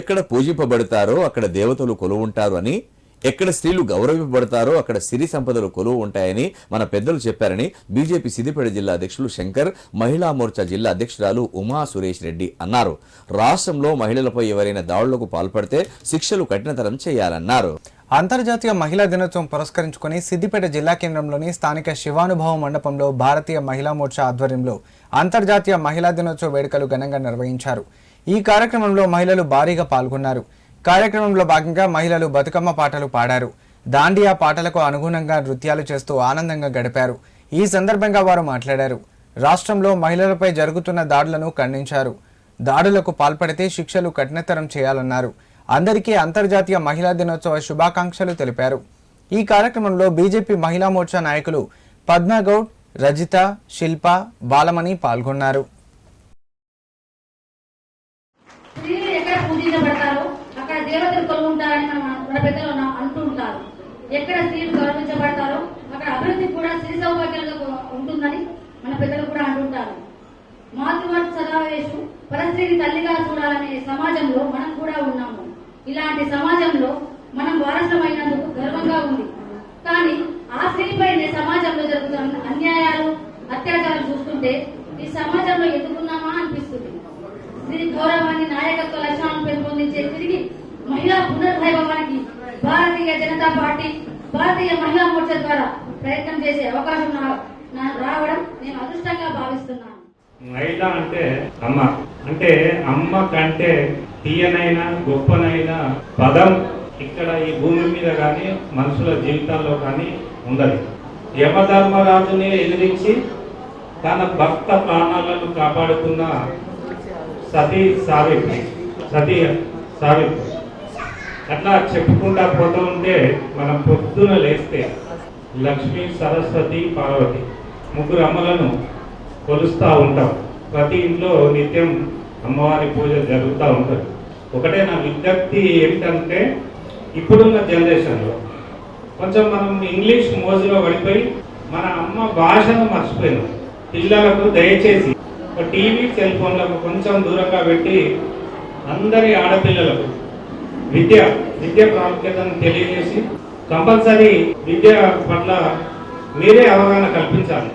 ఎక్కడ పూజింపబడతారో అక్కడ దేవతలు కొలువుంటారు అని ఎక్కడ స్త్రీలు గౌరవింపబడతారో అక్కడ సిరి సంపదలు కొలువు ఉంటాయని మన పెద్దలు చెప్పారని బీజేపీ సిద్దిపేట జిల్లా అధ్యక్షులు శంకర్ మహిళా మోర్చా జిల్లా అధ్యక్షురాలు ఉమా సురేష్ రెడ్డి అన్నారు. రాష్ట్రంలో మహిళలపై ఎవరైనా దాడులకు పాల్పడితే శిక్షలు కఠినతరం చేయాలన్నారు. అంతర్జాతీయ మహిళా దినోత్సవం పురస్కరించుకొని సిద్దిపేట జిల్లా కేంద్రంలోని స్థానిక శివానుభవ మండపంలో భారతీయ మహిళా మోర్చా ఆధ్వర్యంలో అంతర్జాతీయ మహిళా దినోత్సవ వేడుకలు ఘనంగా నిర్వహించారు. ఈ కార్యక్రమంలో మహిళలు భారీగా పాల్గొన్నారు. కార్యక్రమంలో భాగంగా మహిళలు బతుకమ్మ పాటలు పాడారు. దాండియా పాటలకు అనుగుణంగా నృత్యాలు చేస్తూ ఆనందంగా గడిపారు. ఈ సందర్భంగా వారు మాట్లాడారు. రాష్ట్రంలో మహిళలపై జరుగుతున్న దాడులను ఖండించారు. దాడులకు పాల్పడితే శిక్షలు కఠినతరం చేయాలన్నారు. అందరికీ అంతర్జాతీయ మహిళా దినోత్సవ శుభాకాంక్షలు తెలిపారు. ఈ కార్యక్రమంలో బీజేపీ మహిళా మోర్చా నాయకులు పద్మగౌడ్ రజిత శిల్ప బాలమణి పాల్గొన్నారు స్త్రీలు ఎక్కడ పూజించబడతారో అక్కడ దేవతలు కొలువుంటారని మన మన పెద్దలు అంటుంటారు అంటూ ఉంటారు. ఎక్కడ స్త్రీలు గౌరవించబడతారో అక్కడ అభివృద్ధి కూడా స్త్రీ సౌభాగ్యంలో ఉంటుందని మన పెద్దలు కూడా అంటుంటారు మాతృవర్త సదావేషు పరస్త్రీని తల్లిగా చూడాలనే సమాజంలో మనం కూడా ఉన్నాము. ఇలాంటి సమాజంలో మనం వారసమైనందుకు గర్వంగా ఉంది. కానీ ఆ స్త్రీపైనే సమాజంలో జరుగుతున్న అన్యాయాలు అత్యాచారాలు చూస్తుంటే ఈ సమాజంలో ఎదుర్కొన్నామా అనిపిస్తుంది. స్త్రీ గౌరవాన్ని నాయకత్వ భారతీయ మహిళా మోర్చా ద్వారా ప్రయత్నం చేసే అవకాశం రావడం నేను అదృష్టంగా భావిస్తున్నాను. మహిళ అంటే అమ్మ. అంటే అమ్మ కంటే తీయనైనా గొప్పనైనా పదం ఇక్కడ ఈ భూమి మీద కానీ మనుషుల జీవితాల్లో కానీ ఉండదు. యమధర్మరాజుని ఎదిరించి తన భక్త ప్రాణాలను కాపాడుకున్న సతీ సావిత్రి సతీ సావిత్రి. అట్లా చెప్పుకుంటా పోతూ ఉంటే మనం పొద్దున లేస్తే లక్ష్మి సరస్వతి పార్వతి ముగ్గురు అమ్మలను కొలుస్తూ ఉంటాం. ప్రతి ఇంట్లో నిత్యం అమ్మవారి పూజ జరుగుతూ ఉంటుంది. ఒకటే నా విజ్ఞప్తి ఏమిటంటే ఇప్పుడున్న జనరేషన్లో కొంచెం మనం ఇంగ్లీష్ మోజులో పడిపోయి మన అమ్మ భాషను మర్చిపోయినాం. పిల్లలకు దయచేసి టీవీ సెల్ ఫోన్లకు కొంచెం దూరంగా పెట్టి అందరి ఆడపిల్లలకు విద్య విద్య ప్రాముఖ్యతను తెలియజేసి కంపల్సరీ విద్య పట్ల మీరే అవగాహన కల్పించాలి.